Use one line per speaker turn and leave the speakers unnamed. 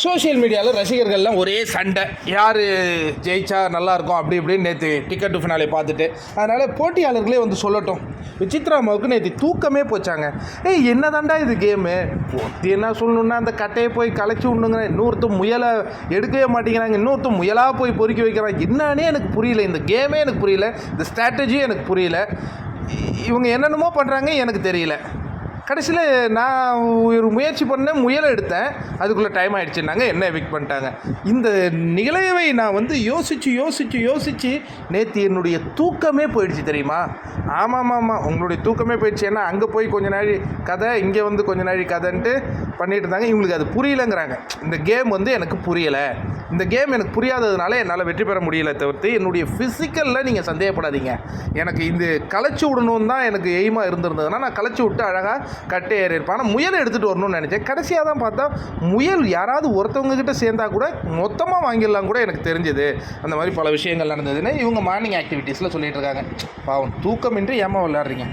Social மீடியாவில் ரசிகர்கள்லாம் ஒரே சண்டை. யார் ஜெயிச்சா நல்லாயிருக்கும் அப்படி இப்படின்னு நேற்று டிக்கெட் ஃபினாலே பார்த்துட்டு. அதனால் போட்டியாளர்களே வந்து சொல்லட்டும். விசித்ரா அம்மாவுக்கு நேற்று தூக்கமே போச்சாங்க. ஏய் என்ன தாண்டா இது கேமு என்ன சொல்லணுன்னா அந்த கட்டையை போய் கலைச்சி விடணுங்க இன்னொருத்தர் முயலை எடுக்கவே மாட்டேங்கிறாங்க. இன்னொருத்தர் முயலாக போய் பொறுக்கி வைக்கிறாங்க. என்னன்னே எனக்கு புரியல. இந்த கேமே எனக்கு புரியல. இந்த ஸ்ட்ராட்டஜியும் எனக்கு புரியல. இவங்க என்னென்னமோ பண்ணுறாங்க எனக்கு தெரியல. கடைசியில் நான் ஒரு முயற்சி பண்ணேன் முயலை எடுத்தேன். அதுக்குள்ளே டைம் ஆயிடுச்சுன்னாங்க என்ன எவிக் பண்ணிட்டாங்க. இந்த நிகழ்வை நான் வந்து யோசித்து யோசித்து யோசித்து நேற்று என்னுடைய தூக்கமே போயிடுச்சு தெரியுமா? ஆமாம் ஆமாம் உங்களுடைய தூக்கமே போயிடுச்சு. ஏன்னா அங்கே போய் கொஞ்ச நாள் கதை இங்கே வந்து கொஞ்ச நாள் கதைன்ட்டு பண்ணிட்டு இருந்தாங்க. இவங்களுக்கு அது புரியலைங்கிறாங்க. இந்த கேம் வந்து எனக்கு புரியலை. இந்த கேம் எனக்கு புரியாததுனால என்னால் வெற்றி பெற முடியல தவிர்த்து என்னுடைய ஃபிசிக்கலில் நீங்கள் சந்தேகப்படாதீங்க. எனக்கு இந்த களைச்சி விடணும்னு தான் எனக்கு எய்மாக இருந்திருந்ததுன்னா நான் களைச்சி விட்டு அழகாக கட்டை ஏறியிருப்பேன். ஆனால் முயல் எடுத்துகிட்டு வரணும்னு நினச்சேன். கடைசியாக தான் பார்த்தா முயல் யாராவது ஒருத்தவங்க கிட்ட சேர்ந்தா கூட மொத்தமாக வாங்கிடலாம் கூட எனக்கு தெரிஞ்சது. அந்த மாதிரி பல விஷயங்கள் நடந்ததுன்னு இவங்க மார்னிங் ஆக்டிவிட்டீஸில் சொல்லிட்டு இருக்காங்க. பாவம் தூக்கமின்றி ஏமா விளையாடுறீங்க?